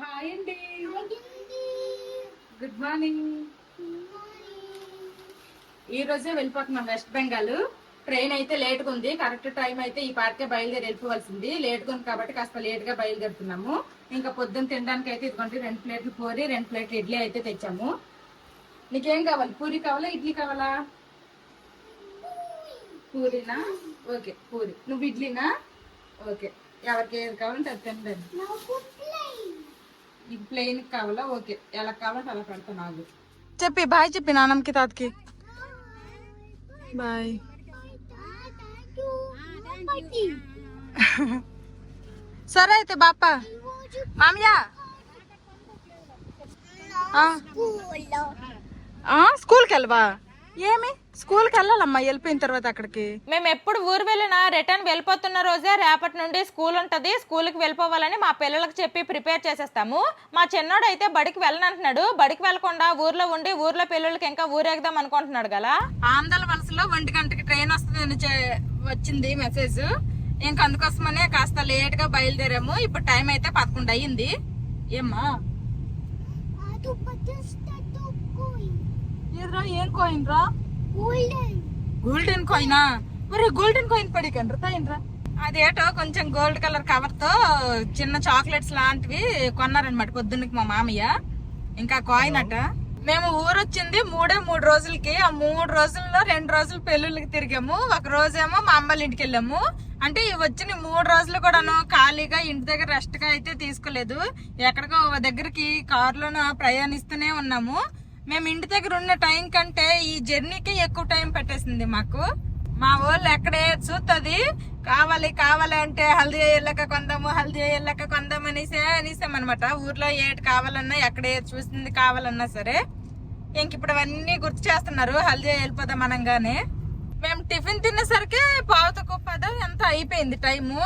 Hi అండి good morning ఈ రోజే వెళ్ళిపోతున్నాం వెస్ట్ బెంగాల్ ట్రైన్ అయితే లేట్గా ఉంది. కరెక్ట్ టైం అయితే ఈ పాటికే బయలుదేరి వెళ్ళిపోవాల్సింది. లేట్గా ఉంది కాబట్టి కాస్త లేట్గా బయలుదేరుతున్నాము. ఇంకా పొద్దున్న తినడానికి అయితే ఇదిగోండి రెండు ప్లేట్లు పూరి రెండు ప్లేట్లు ఇడ్లీ అయితే తెచ్చాము. నీకేం కావాలి? పూరి కావాలా ఇడ్లీ కావాలా? పూరినా? ఓకే పూరి. నువ్వు ఇడ్లీనా? ఓకే. ఎవరికి ఏది కావాలంటే అది తినండి ఇది ప్లెయిన్ కావాలా ఓకే. ఎలా కావాలంటే అలా పెడతా నాకు చెప్పి బాయ్ చెప్పి నాన్నమ్మకి తాతకి. బాయ్ సరే అయితే బాప్ప మామయ్య. స్కూల్కి వెళ్ళవా? ఏమి? స్కూల్కి వెళ్ళాలమ్మా వెళ్ళిపోయిన తర్వాత అక్కడికి? మేము ఎప్పుడు ఊరు వెళ్ళినా రిటర్న్ వెళ్ళిపోతున్న రోజే రేపటి నుండి స్కూల్ ఉంటుంది. స్కూల్కి వెళ్ళిపోవాలని మా పిల్లలకు చెప్పి ప్రిపేర్ చేసేస్తాము. మా చిన్నోడు అయితే బడికి వెళ్ళనంటున్నాడు. బడికి వెళ్ళకుండా ఊర్లో ఉండి ఊర్లో పిల్లలకి ఇంకా ఊరేగుదాం అనుకుంటున్నాడు కదా. ఆంధ్ర వలసలో ఒంటి గంటకి ట్రైన్ వస్తుంది చె- వచ్చింది మెసేజ్ ఇంకా అందుకోసమనే కాస్త లేట్గా బయలుదేరాము. ఇప్పుడు టైం అయితే పదకొండు అయ్యింది. ఏమ్మా? ఏదిరా ఏం ಕಾಯಿನ್ రా గోల్డెన్ కాయినా మరి గోల్డెన్ కాయిన్ పడికండ్రా తాయినరా అదేటో కొంచెం గోల్డ్ కలర్ కవర్తో చిన్న చాక్లెట్స్ లాంటివి కొన్నారనమాట పొద్దున్నకి మా మామయ్య ఇంకా కాయిన్ అట మేము ఊరొచ్చింది మూడే మూడు రోజులకి ఆ మూడు రోజుల్లో రెండు రోజులు పెళ్ళిళ్ళకి తిరిగాము ఒక రోజేమో మా అమ్మల ఇంటికి వెళ్ళాము అంటే ఈ వచ్చిన మూడు రోజులు కూడాను ఖాళీగా ఇంటి దగ్గర రెస్ట్గా అయితే తీసుకోలేదు ఎక్కడికో ఒక దగ్గరికి కారులోనూ ప్రయాణిస్తూనే ఉన్నాము మేము ఇంటి దగ్గర ఉన్న టైం కంటే ఈ జర్నీకి ఎక్కువ టైం పెట్టేసింది మాకు. మా వాళ్ళు ఎక్కడే చూస్తుంది కావాలి కావాలి అంటే హల్దీ వెళ్ళక కొందాము హల్దీ వెళ్ళక కొందాం అనేసే అనేసామన్నమాట. ఊర్లో ఏటి కావాలన్నా ఎక్కడే చూసింది కావాలన్నా సరే. ఇంక ఇప్పుడు అవన్నీ గుర్తు చేస్తున్నారు హల్దీ వెళ్ళిపోదాం అనగానే. మేము టిఫిన్ తినేసరికి పావుతకు కుప్పదో ఎంత అయిపోయింది టైము.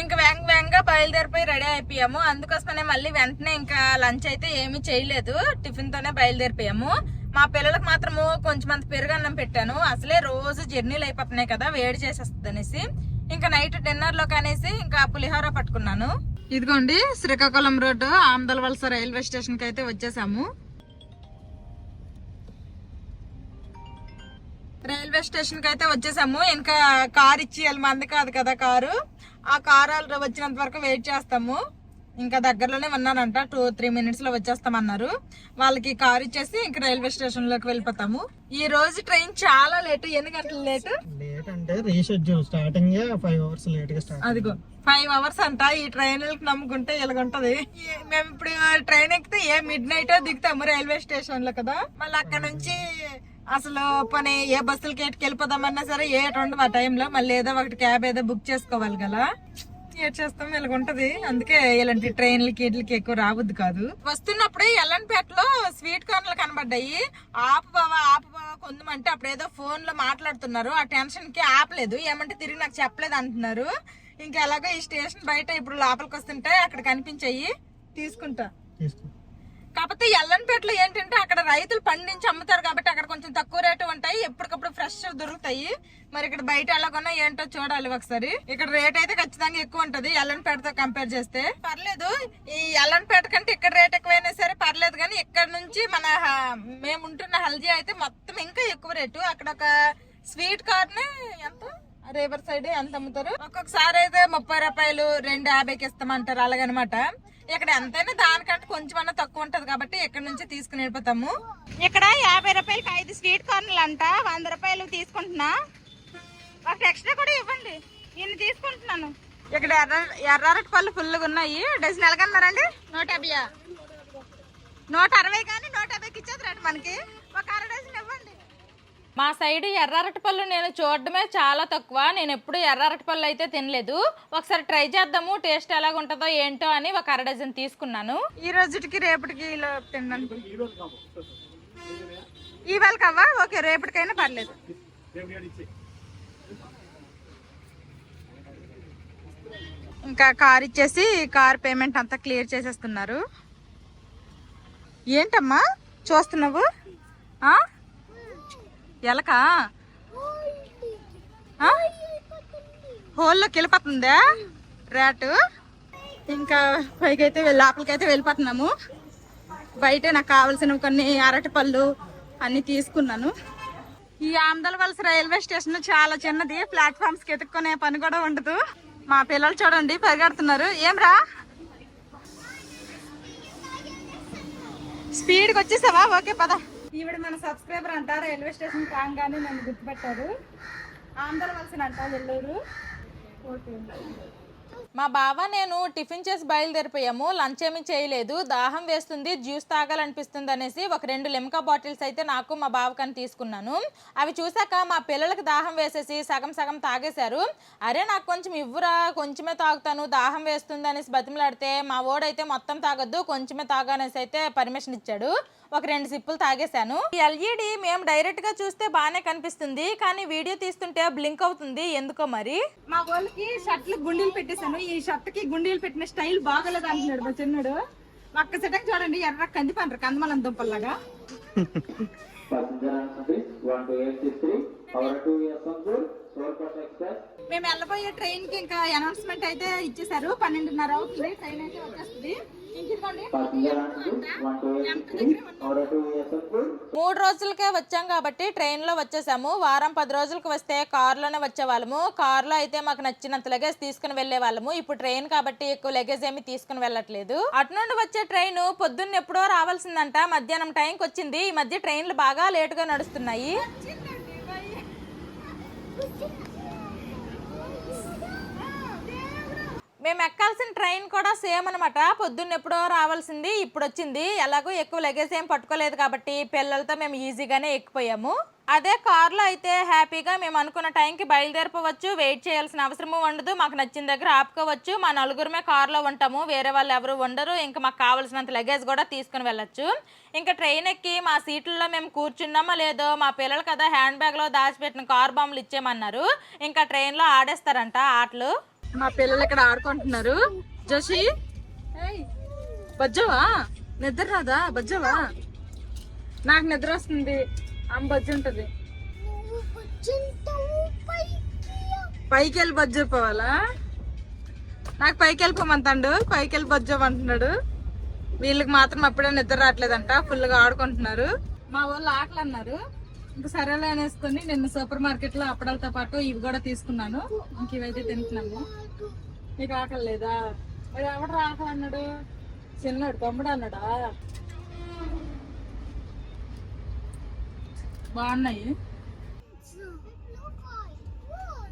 ఇంకా వెంగ వెంగ బయలుదేరిపోయి రెడీ అయిపోయాము. అందుకోసమనే మళ్ళీ వెంటనే ఇంకా లంచ్ అయితే ఏమీ చేయలేదు. టిఫిన్ తోనే బయలుదేరిపోయాము. మా పిల్లలకు మాత్రము కొంచెం అంత పెరుగన్నం పెట్టాను. అసలే రోజు జర్నీలు అయిపోతున్నాయి కదా వేడి చేసేస్తుంది అనేసి. ఇంకా నైట్ డిన్నర్లో కనేసి ఇంకా పులిహోర పట్టుకున్నాను. ఇదిగోండి శ్రీకాకుళం రోడ్డు ఆమదల వలస రైల్వే స్టేషన్కి అయితే వచ్చేసాము. రైల్వే స్టేషన్కి అయితే వచ్చేసాము. ఇంకా కార్ ఇచ్చి వాళ్ళ మంది కాదు కదా కారు. ఆ కారు వాళ్ళు వచ్చినంత వరకు వెయిట్ చేస్తాము. ఇంకా దగ్గరలోనే ఉన్నానంట. టూ త్రీ మినిట్స్లో వచ్చేస్తామన్నారు. వాళ్ళకి కార్ ఇచ్చేసి ఇంకా రైల్వే స్టేషన్లోకి వెళ్ళిపోతాము. ఈ రోజు ట్రైన్ చాలా లేట్ ఎన్ని గంటలు లేట్ లేట్ అంటే రీషెడ్యూల్ స్టార్టింగ్ ఫైవ్ అవర్స్ లేట్గా స్టార్ట్ అదిగో ఫైవ్ అవర్స్ అంట. ఈ ట్రైన్లకు నమ్ముకుంటే ఇలాగుంటది మేము ఇప్పుడు ట్రైన్ ఎక్కితే ఏ మిడ్ నైట్ దిగుతాము రైల్వే స్టేషన్లో కదా? మళ్ళీ అక్కడ నుంచి అసలు పని ఏ బస్సులకి ఎటుకి వెళ్ళిపోదామన్నా సరే ఏ ఉండవు ఆ టైంలో మళ్ళీ ఏదో ఒకటి క్యాబ్ ఏదో బుక్ చేసుకోవాలి కదా. ఏడ్ చేస్తాం? ఇలాగుంటది అందుకే ఇలాంటి ట్రైన్లకి ఇట్లకి ఎక్కువ రావద్దు కాదు. వస్తున్నప్పుడే ఎల్లన్పేటలో స్వీట్ కార్న్లు కనబడ్డాయి. ఆపు బావా ఆపు బావా కొందమంటే అప్పుడు ఏదో ఫోన్లో మాట్లాడుతున్నారు. ఆ టెన్షన్కి ఆపలేదు. ఏమంటే తిరిగి నాకు చెప్పలేదు అంటున్నారు. ఇంకా ఎలాగో ఈ స్టేషన్ బయట ఇప్పుడు లోపలికి వస్తుంటే అక్కడ కనిపించాయి. తీసుకుంటా. తీసుకో కాకపోతే ఎల్లంపేటలో ఏంటంటే అక్కడ రైతులు పండించి అమ్ముతారు కాబట్టి అక్కడ కొంచెం తక్కువ రేటు ఉంటాయి. ఎప్పటికప్పుడు ఫ్రెష్ దొరుకుతాయి. మరి ఇక్కడ బయట ఎలాగొన్నా ఏంటో చూడాలి ఒకసారి. ఇక్కడ రేట్ అయితే ఖచ్చితంగా ఎక్కువ ఉంటది. ఎల్లంపేటతో కంపేర్ చేస్తే. పర్లేదు. ఈ ఎల్లంపేట కంటే ఇక్కడ రేట్ ఎక్కువైనా సరే పర్లేదు కానీ ఇక్కడ నుంచి మన మేము ఉంటున్న హల్దీ అయితే మొత్తం ఇంకా ఎక్కువ రేటు. అక్కడ ఒక స్వీట్ కార్న్ ఎంత? రివర్ సైడ్ ఎంత అమ్ముతారు? ఒక్కొక్కసారి అయితే ముప్పై రూపాయలు రెండు యాభైకి ఇస్తామంటారు. అలాగనమాట. ఇక్కడ ఎంతైనా దానికంటే కొంచెం అన్నా తక్కువ ఉంటది కాబట్టి ఇక్కడ నుంచి తీసుకుని వెళ్ళిపోతాము. ఇక్కడ యాభై రూపాయలకి ఐదు స్వీట్ కార్న్లు అంట వంద రూపాయలు తీసుకుంటున్నా. ఒక ఎక్స్ట్రా కూడా ఇవ్వండి. నేను తీసుకుంటున్నాను. ఇక్కడ ఎర్ర ఎర్రరటి పళ్ళు ఫుల్గా ఉన్నాయి. డజన్ ఎలాగన్నారండి నూట యాభై నూట అరవై కానీ నూట యాభైకి ఇచ్చేది రేటు మనకి. ఒక అర డజన్ ఇవ్వండి. మా సైడ్ ఎర్రరటి పళ్ళు నేను చూడడమే చాలా తక్కువ. నేను ఎప్పుడు ఎర్ర పళ్ళు అయితే తినలేదు. ఒకసారి ట్రై చేద్దాము టేస్ట్ ఎలాగ ఉంటుందో ఏంటో అని ఒక అర డజన్ తీసుకున్నాను. ఈ రోజుకి రేపటికి ఇలా తినడానికి ఇవాళ కవ్వా? ఓకే రేపటికైనా పర్లేదు. ఇంకా కార్ ఇచ్చేసి కార్ పేమెంట్ అంతా క్లియర్ చేసేస్తున్నారు. ఏంటమ్మా? చూస్తున్నావు? ఆ? ఎలకా? హోల్లోకి వెళ్ళిపోతుందా? రేటు ఇంకా పైకి అయితే లోపలికి అయితే వెళ్ళిపోతున్నాము. బయట నాకు కావాల్సిన కొన్ని అరటిపళ్ళు అన్ని తీసుకున్నాను. ఈ ఆమదలవలస రైల్వే స్టేషన్ చాలా చిన్నది. ప్లాట్ఫామ్స్ ఎతుక్కునే పని కూడా ఉండదు. మా పిల్లలు చూడండి పరిగెడుతున్నారు. ఏం రా వచ్చేసావా? ఓకే పదా. ఈవిడ మన సబ్స్క్రైబర్ అంట రైల్వే స్టేషన్ కాగానే నన్ను గుర్తుపెట్టారు. ఆంధ్ర వలసిన అంట నెల్లూరు. ఓకే. మా బావ నేను టిఫిన్ చేసి బయలుదేరిపోయాము లంచ్ ఏమీ చేయలేదు దాహం వేస్తుంది జ్యూస్ తాగాలనిపిస్తుంది అనేసి ఒక రెండు లెమకా బాటిల్స్ అయితే నాకు మా బావకని తీసుకున్నాను. అవి చూసాక మా పిల్లలకి దాహం వేసేసి సగం సగం తాగేశారు. అరే నాకు కొంచెం ఇవ్వురా కొంచెమే తాగుతాను దాహం వేస్తుంది అనేసి బతిమలాడితే మా ఓడైతే మొత్తం తాగొద్దు కొంచెమే తాగనేసి అయితే పర్మిషన్ ఇచ్చాడు. ఒక రెండు సిప్పులు తాగేశాను ఈ ఎల్ఈడి మేము డైరెక్ట్గా చూస్తే బాగానే కనిపిస్తుంది కానీ వీడియో తీస్తుంటే బ్లింక్ అవుతుంది ఎందుకో మరి మా వాళ్ళకి షర్ట్లు గుండీలు పెట్టేశాను ఈ షర్ట్కి గుండీలు పెట్టిన స్టైల్ బాగలేదు అంటున్నాడు మా చిన్నడు ఒక్క సెటక్ చూడండి ఎర్ర కంది పండ్రు కందమలం దుంపల్లాగా Passenger answer please. One two eight six three. Our two years on board. Sourpet Express. మేము వెళ్ళబోయే ట్రైన్కి ఇంకా అనౌన్స్మెంట్ అయితే ఇచ్చేసారు పన్నెండున్నర అవుతుంది. ట్రైన్ అయితే వచ్చేస్తుంది. మూడు రోజులకే వచ్చాం కాబట్టి ట్రైన్లో వచ్చేసాము. వారం పది రోజులకు వస్తే కారులోనే వచ్చేవాళ్ళము. కారులో అయితే మాకు నచ్చినంత లగేజ్ తీసుకుని వెళ్ళే వాళ్ళము. ఇప్పుడు ట్రైన్ కాబట్టి ఎక్కువ లగేజ్ ఏమి తీసుకుని వెళ్ళట్లేదు. అటు నుండి వచ్చే ట్రైన్ పొద్దున్న ఎప్పుడో రావాల్సిందంట. మధ్యాహ్నం టైంకి వచ్చింది. ఈ మధ్య ట్రైన్లు బాగా లేటుగా నడుస్తున్నాయి. మేము ఎక్కాల్సిన ట్రైన్ కూడా సేమ్ అనమాట పొద్దున్న ఎప్పుడో రావాల్సింది ఇప్పుడు వచ్చింది ఎలాగో ఎక్కువ లగేజ్ ఏం పట్టుకోలేదు కాబట్టి పిల్లలతో మేము ఈజీగానే ఎక్కిపోయాము. అదే కార్లో అయితే హ్యాపీగా మేము అనుకున్న టైంకి బయలుదేరిపోవచ్చు. వెయిట్ చేయాల్సిన అవసరము ఉండదు. మాకు నచ్చిన దగ్గర ఆపుకోవచ్చు. మా నలుగురమే కార్లో ఉంటాము. వేరే వాళ్ళు ఎవరు ఉండరు. ఇంకా మాకు కావాల్సినంత లగేజ్ కూడా తీసుకుని వెళ్ళొచ్చు. ఇంకా ట్రైన్ ఎక్కి మా సీట్లలో మేము కూర్చున్నామా లేదో మా పిల్లలు కదా హ్యాండ్ బ్యాగ్లో దాచిపెట్టిన కార్ బాంబులు ఇచ్చేయమన్నారు. ఇంకా ట్రైన్లో ఆడేస్తారంట ఆటలు. మా పిల్లలు ఇక్కడ ఆడుకుంటున్నారు. జోషి? బజ్జవా? నిద్ర రాదా? బజ్జవా? నాకు నిద్ర వస్తుంది. ఆమె బజ్జి ఉంటది. పైకి వెళ్ళి బజ్జు పోవాలా? నాకు పైకి వెళ్ళిపోమంటాడు పైకి వెళ్ళి బజ్జు అంటున్నాడు వీళ్ళకి మాత్రం అప్పుడే నిద్ర రావట్లేదంట. ఫుల్గా ఆడుకుంటున్నారు. మా వాళ్ళు ఆటలు అన్నారు ఇంకా సరేలే అనేసుకొని నిన్న సూపర్ మార్కెట్లో అప్పడాలతో పాటు ఇవి కూడా తీసుకున్నాను. ఇంక ఇవైతే తింటున్నాము. నీకు ఆకలి లేదా మరి ఎవడు రాక అన్నాడు? చిన్నాడు తమ్ముడు అన్నాడా? బాగున్నాయి.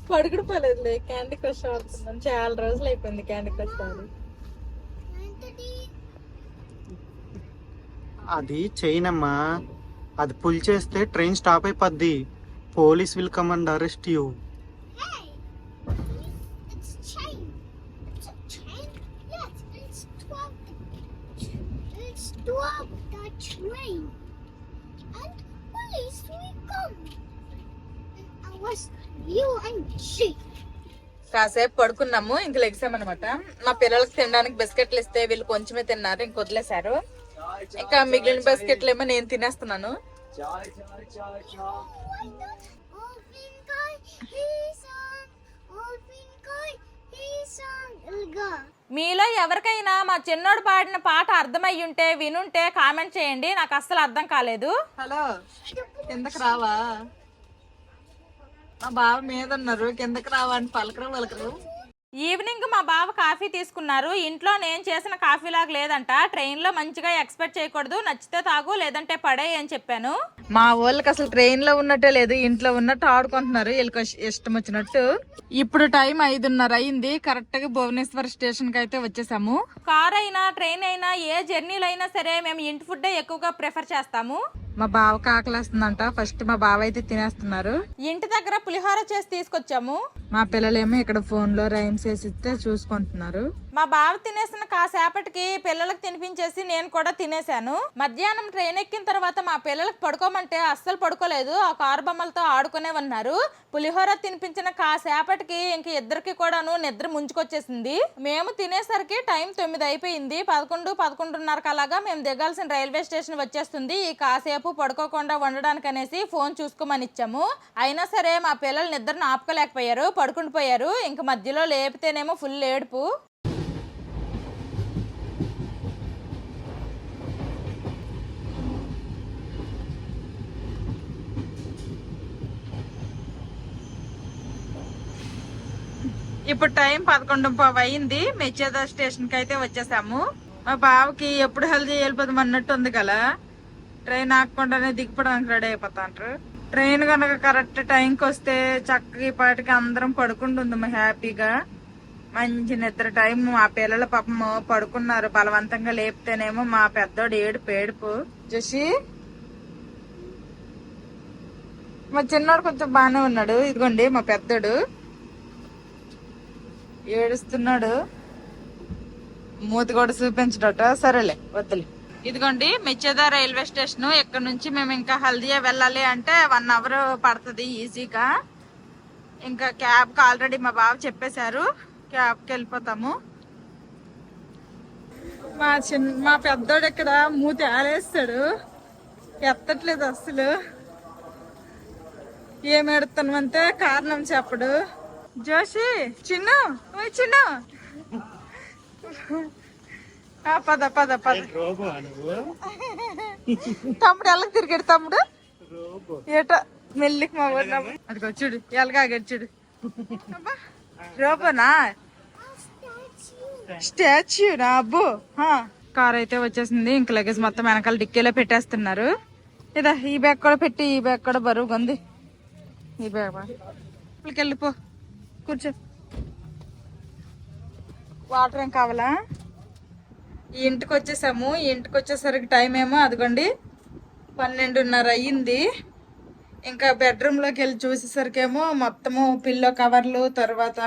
పడుకుడు పోలేదులే క్యాండీ క్రష్ ఆడుతున్నాను చాలా రోజులు అయిపోయింది క్యాండీ క్రష్ ఆడి అది చైన్ అమ్మా అది పుల్ చేస్తే ట్రైన్ స్టాప్ అయిపోద్ది police will come and arrest you stop. The train. And police will come. You and she. కాసేపు పడుకున్నాము ఇంక లెగ్సామన్నమాట మా పిల్లలకి తినడానికి బిస్కెట్లు ఇస్తే వీళ్ళు కొంచెమే తిన్నారు ఇంక వదిలేశారు ఇంకా మిగిలిన బిస్కెట్లు ఏమో నేను తినేస్తున్నాను. మీలో ఎవరికైనా మా చిన్నోడు పాడిన పాట అర్థమై ఉంటే వినుంటే కామెంట్ చేయండి. నాకు అస్సలు అర్థం కాలేదు. హలో కిందకి రావా? మా బావ మీద ఉన్నారు. కిందకి రావా అని పలకరు పలకరు ఈవినింగ్ మా బావ కాఫీ తీసుకున్నారు. ఇంట్లో నేను చేసిన కాఫీ లాగా లేదంట. ట్రైన్లో మంచిగా ఎక్స్పెక్ట్ చేయకూడదు. నచ్చితే తాగు లేదంటే పడే అని చెప్పాను. మా వాళ్ళకి అసలు ట్రైన్లో ఉన్నట్టే లేదు. ఇంట్లో ఉన్నట్టు ఆడుకుంటున్నారు. వీళ్ళకి ఇష్- ఇష్టం వచ్చినట్టు. ఇప్పుడు టైం ఐదున్నర అయింది. కరెక్ట్గా భువనేశ్వర్ స్టేషన్కి అయితే వచ్చేసాము. కార్ అయినా ట్రైన్ అయినా ఏ జర్నీలో అయినా సరే మేము ఇంటి ఫుడ్డే ఎక్కువగా ప్రిఫర్ చేస్తాము. మా బావకి ఆకలేస్తుందంట ఫస్ట్ మా బావ అయితే తినేస్తున్నారు. ఇంటి దగ్గర పులిహోర చేసి తీసుకొచ్చాము. మా పిల్లలేమో ఇక్కడ ఫోన్లో రైమ్స్ వేసి ఇస్తే చూసుకుంటున్నారు. మా బావ తినేసిన కాసేపటికి పిల్లలకు తినిపించేసి నేను కూడా తినేశాను. మధ్యాహ్నం ట్రైన్ ఎక్కిన తర్వాత మా పిల్లలకు పడుకోమంటే అస్సలు పడుకోలేదు. ఆ కారు బొమ్మలతో ఆడుకునే ఉన్నారు. పులిహోర తినిపించిన కాసేపటికి ఇంక ఇద్దరికి కూడాను నిద్ర ముంచుకొచ్చేసింది. మేము తినేసరికి టైం తొమ్మిది అయిపోయింది. పదకొండు పదకొండున్నరకు అలాగా మేము దిగాల్సిన రైల్వే స్టేషన్ వచ్చేస్తుంది. ఈ కాసేపు పడుకోకుండా ఉండడానికి అనేసి ఫోన్ చూసుకోమని ఇచ్చాము. అయినా సరే మా పిల్లలు నిద్రను ఆపుకోలేకపోయారు పడుకుండిపోయారు. ఇంక మధ్యలో లేపితేనేమో ఫుల్ ఏడుపు. ఇప్పుడు టైం పదకొండు పావు అయింది. మెచ్చేదా స్టేషన్కి అయితే వచ్చేసాము. మా బావకి ఎప్పుడు హెల్దీ వెళ్ళిపోదాం అన్నట్టు ఉంది కదా. ట్రైన్ ఆగకుండానే దిగిపోవడానికి రెడీ అయిపోతాంటారు ట్రైన్ కనుక కరెక్ట్ టైంకి వస్తే చక్కగా పాటికి అందరం పడుకుంటుంది హ్యాపీగా. మంచి నిద్ర టైం. మా పిల్లల పాపం పడుకున్నారు. బలవంతంగా లేపితేనేమో మా పెద్దోడు ఏడుపు ఏడుపు. చూసి మా చిన్నోడు కొంచెం బాగానే ఉన్నాడు. ఇదిగోండి మా పెద్దోడు. ఏడుస్తున్నాడు. మూతి కూడా చూపించడట. సరేలే వద్దులే. ఇదిగోండి మెచ్చేదా రైల్వే స్టేషన్. ఇక్కడ నుంచి మేము ఇంకా హల్దియా వెళ్ళాలి అంటే వన్ అవర్ పడుతుంది ఈజీగా. ఇంకా క్యాబ్కి ఆల్రెడీ మా బావ చెప్పేశారు. క్యాబ్కి వెళ్ళిపోతాము. మా చిన్న మా పెద్దోడు ఇక్కడ మూతి ఆలేస్తాడు. ఎత్తట్లేదు అసలు ఏం ఎడుతున్నామంటే కారణం చెప్పడు. జోషి చిన్ను. ఓయ్ చిన్ను. పద పద పద. తమ్ముడు ఎలా తిరిగాడు తమ్ముడు. ఏటో మెల్లికి మా ఊరు అదిగో చూడు ఎలాగాడు చూడు. రోబోనా? స్టాచ్యూ నా అబ్బో. కార్ అయితే వచ్చేసింది ఇంక లగేజ్ మొత్తం వెనకాల డిక్కీలో పెట్టేస్తున్నారు. ఇదా ఈ బ్యాగ్ కూడా పెట్టి ఈ బ్యాగ్ కూడా బరువుగా ఉంది. ఈ బ్యాగ్ వెళ్ళిపో. కూర్చో. వాటర్ ఏం కావాలా? ఈ ఇంటికి వచ్చేసాము ఈ ఇంటికి వచ్చేసరికి టైం ఏమో అదిగోండి పన్నెండున్నర అయ్యింది. ఇంకా బెడ్రూమ్లోకి వెళ్ళి చూసేసరికేమో మొత్తము పిల్లో కవర్లు తర్వాత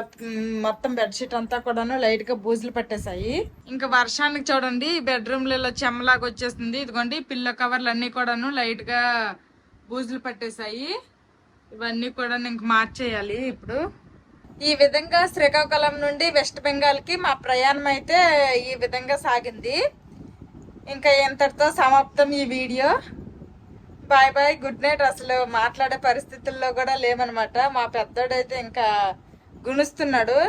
మొత్తం బెడ్షీట్ అంతా కూడాను లైట్గా బూజులు పట్టేశాయి. ఇంకా వర్షానికి చూడండి బెడ్రూమ్లలో చెమ్మలాగా వచ్చేస్తుంది. ఇదిగోండి పిల్లో కవర్లు అన్నీ కూడాను లైట్గా బూజులు పట్టేశాయి. ఇవన్నీ కూడా ఇంక మార్చేయాలి ఇప్పుడు. ఈ విధంగా శ్రీకాకుళం నుండి వెస్ట్ బెంగాల్కి మా ప్రయాణం అయితే ఈ విధంగా సాగింది. ఇంకా ఇంతటితో సమాప్తం ఈ video. Bye bye good night. అసలు మాట్లాడే పరిస్థితుల్లో కూడా లేమనమాట. మా పెద్దోడైతే ఇంకా గుణుస్తున్నాడు.